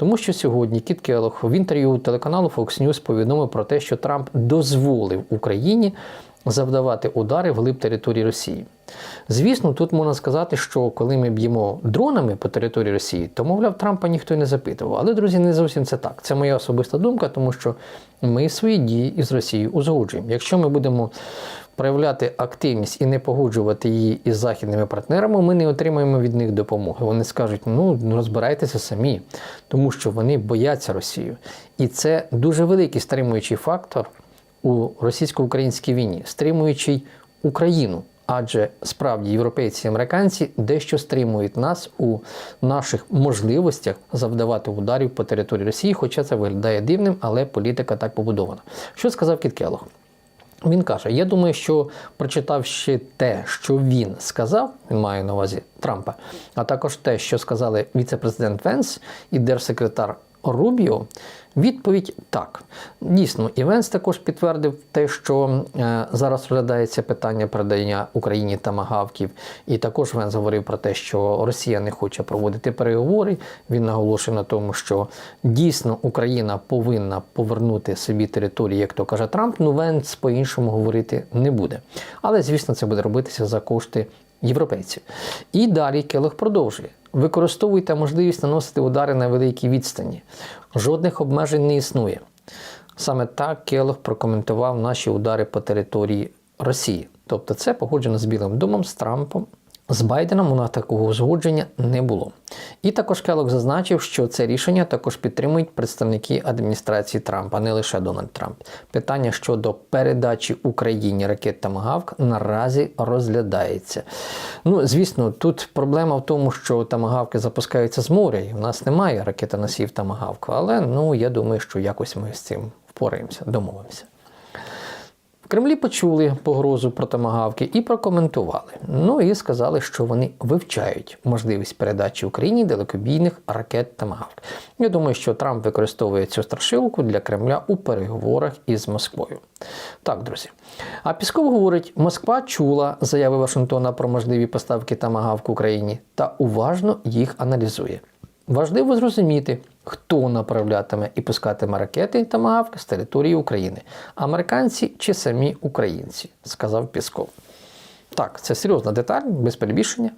Тому що сьогодні Кіт Келлог в інтерв'ю телеканалу Fox News повідомив про те, що Трамп дозволив Україні завдавати удари вглиб території Росії. Звісно, тут можна сказати, що коли ми б'ємо дронами по території Росії, то, мовляв, Трампа ніхто й не запитував. Але, друзі, не зовсім це так. Це моя особиста думка, тому що ми свої дії із Росією узгоджуємо. Якщо ми будемо проявляти активність і не погоджувати її із західними партнерами, ми не отримаємо від них допомоги. Вони скажуть, ну розбирайтеся самі, тому що вони бояться Росію. І це дуже великий стримуючий фактор у російсько-українській війні, стримуючий Україну. Адже справді європейці і американці дещо стримують нас у наших можливостях завдавати ударів по території Росії, хоча це виглядає дивним, але політика так побудована. Що сказав Кіт Келлог? Він каже: Я думаю, що прочитавши те, що він сказав, він має на увазі Трампа, а також те, що сказали віце-президент Венс і держсекретар Рубіо, відповідь так. Дійсно, і Венс також підтвердив те, що е, зараз розглядається питання передання Україні тамагавків. І також Венс говорив про те, що Росія не хоче проводити переговори. Він наголошує на тому, що дійсно Україна повинна повернути собі території, як то каже Трамп. Ну Венс по-іншому говорити не буде. Але звісно, це буде робитися за кошти європейців. І далі Келох продовжує. Використовуйте можливість наносити удари на великій відстані. Жодних обмежень не існує. Саме так Келох прокоментував наші удари по території Росії. Тобто це погоджено з Білим домом, з Трампом. З Байденом у нас такого узгодження не було. І також Келлог зазначив, що це рішення також підтримують представники адміністрації Трампа, не лише Дональд Трамп. Питання щодо передачі Україні ракет Тамагавк наразі розглядається. Ну, звісно, тут проблема в тому, що тамагавки запускаються з моря, і в нас немає ракетоносів Тамагавк, але ну я думаю, що якось ми з цим впораємося, домовимося. Кремлі почули погрозу про томагавки і прокоментували. Ну і сказали, що вони вивчають можливість передачі Україні далекобійних ракет Томагавк. Я думаю, що Трамп використовує цю страшилку для Кремля у переговорах із Москвою. Так, друзі. А Пісков говорить, Москва чула заяви Вашингтона про можливі поставки Томагавк Україні та уважно їх аналізує. Важливо зрозуміти, хто направлятиме і пускатиме ракети та магавки з території України американці чи самі українці, сказав Пісков. Так, це серйозна деталь, без перебільшення.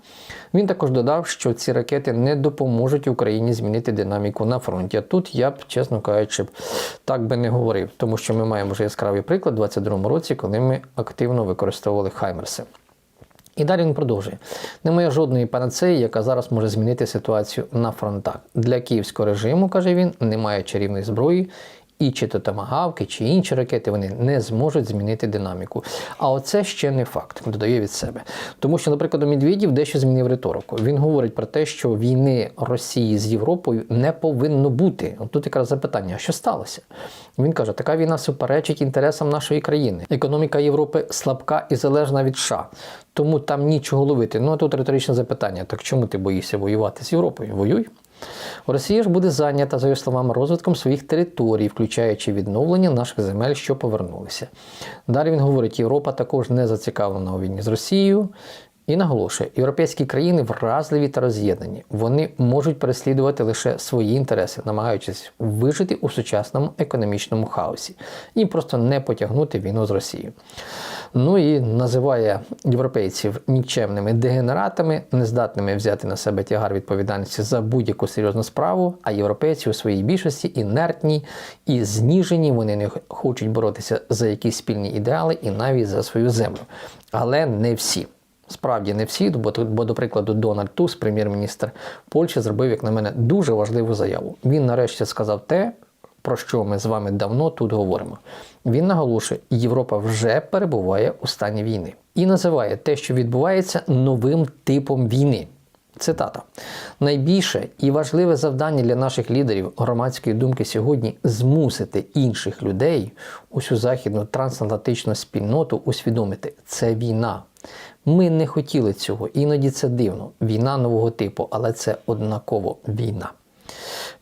Він також додав, що ці ракети не допоможуть Україні змінити динаміку на фронті. А тут я б, чесно кажучи, так би не говорив, тому що ми маємо вже яскравий приклад у 2022 році, коли ми активно використовували Хаймерси. І далі він продовжує: немає жодної панацеї, яка зараз може змінити ситуацію на фронтах. Для київського режиму, каже він, немає чарівної зброї, і чи то тамагавки, чи інші ракети вони не зможуть змінити динаміку. А оце ще не факт, додає від себе. Тому що, наприклад, Медведєв дещо змінив риторику. Він говорить про те, що війни Росії з Європою не повинно бути. Тут якраз запитання, що сталося? Він каже, така війна суперечить інтересам нашої країни. Економіка Європи слабка і залежна від США. Тому там нічого ловити. Ну а тут риторичне запитання: так чому ти боїшся воювати з Європою? Воюй. Росія ж буде зайнята, за його словами, розвитком своїх територій, включаючи відновлення наших земель, що повернулися. Далі він говорить, Європа також не зацікавлена у війні з Росією. І наголошує, європейські країни вразливі та роз'єднані. Вони можуть переслідувати лише свої інтереси, намагаючись вижити у сучасному економічному хаосі і просто не потягнути війну з Росією. Ну і називає європейців нікчемними дегенератами, нездатними взяти на себе тягар відповідальності за будь-яку серйозну справу. А європейці у своїй більшості інертні і зніжені. Вони не хочуть боротися за якісь спільні ідеали і навіть за свою землю. Але не всі. Справді не всі, бо, бо, до прикладу, Дональд Туск, прем'єр-міністр Польщі, зробив, як на мене, дуже важливу заяву. Він нарешті сказав те, про що ми з вами давно тут говоримо. Він наголошує, Європа вже перебуває у стані війни і називає те, що відбувається, новим типом війни. Цитата: найбільше і важливе завдання для наших лідерів громадської думки сьогодні змусити інших людей, усю західну трансатлантичну спільноту усвідомити це війна. Ми не хотіли цього, іноді це дивно. Війна нового типу, але це однаково війна.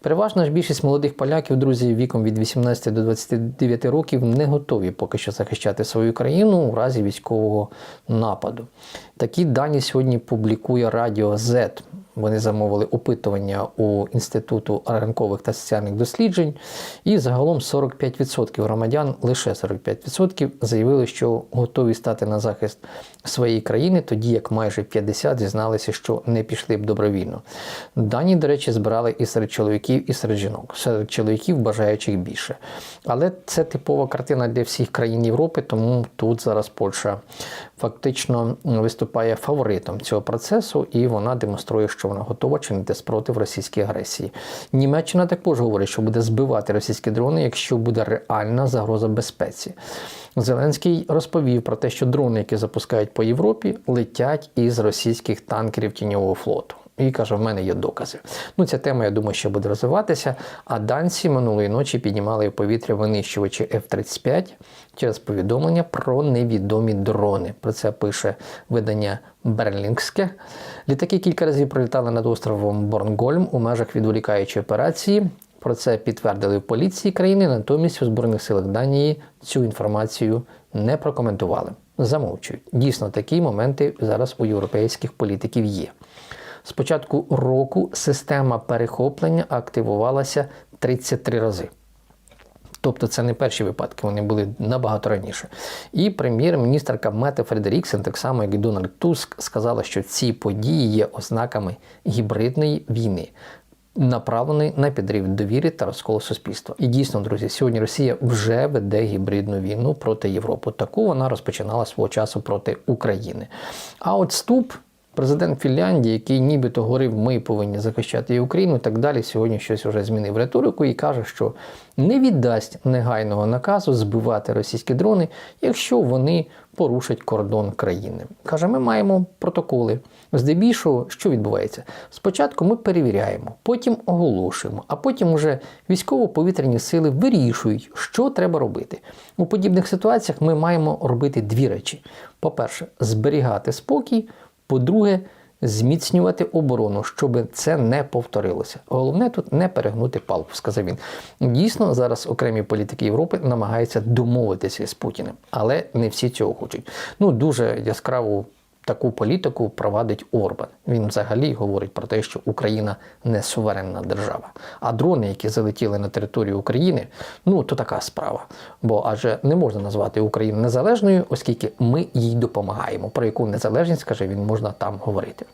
Переважна ж більшість молодих поляків, друзі, віком від 18 до 29 років не готові поки що захищати свою країну у разі військового нападу. Такі дані сьогодні публікує Радіо Z. Вони замовили опитування у Інституту ранкових та соціальних досліджень, і загалом 45% громадян, лише 45% заявили, що готові стати на захист своєї країни, тоді як майже 50% зізналися, що не пішли б добровільно. Дані, до речі, збирали і серед чоловіків, і серед жінок. Серед чоловіків бажаючих більше. Але це типова картина для всіх країн Європи, тому тут зараз Польща фактично виступає фаворитом цього процесу, і вона демонструє, що вона готова чинити спротив російській агресії. Німеччина також говорить, що буде збивати російські дрони, якщо буде реальна загроза безпеці. Зеленський розповів про те, що дрони, які запускають по Європі, летять із російських танкерів тіньового флоту. І каже, в мене є докази. Ну, ця тема, я думаю, ще буде розвиватися. А данці минулої ночі піднімали в повітря винищувачі F-35 через повідомлення про невідомі дрони. Про це пише видання Берлінгське. Літаки кілька разів пролітали над островом Борнгольм у межах відволікаючої операції. Про це підтвердили в поліції країни, натомість у Збройних силах Данії цю інформацію не прокоментували. Замовчують. Дійсно, такі моменти зараз у європейських політиків є. З початку року система перехоплення активувалася 33 рази. Тобто це не перші випадки, вони були набагато раніше. І прем'єр-міністрка Мете Фредеріксен, так само як і Дональд Туск, сказала, що ці події є ознаками гібридної війни. Направлений на підрив довіри та розколу суспільства. І дійсно, друзі, сьогодні Росія вже веде гібридну війну проти Європи. Таку вона розпочинала свого часу проти України. А от ступ Президент Фінляндії, який нібито говорив, ми повинні захищати Україну, і так далі, сьогодні щось вже змінив риторику і каже, що не віддасть негайного наказу збивати російські дрони, якщо вони порушать кордон країни. Каже, ми маємо протоколи. Здебільшого, що відбувається? Спочатку ми перевіряємо, потім оголошуємо, а потім уже військово-повітряні сили вирішують, що треба робити. У подібних ситуаціях ми маємо робити дві речі: по-перше, зберігати спокій. По-друге, зміцнювати оборону, щоб це не повторилося. Головне тут не перегнути палку, сказав він. Дійсно, зараз окремі політики Європи намагаються домовитися з Путіним, але не всі цього хочуть. Ну дуже яскраву. Таку політику провадить Орбан. Він взагалі говорить про те, що Україна не суверенна держава. А дрони, які залетіли на територію України, ну то така справа. Бо адже не можна назвати Україну незалежною, оскільки ми їй допомагаємо. Про яку незалежність каже він можна там говорити.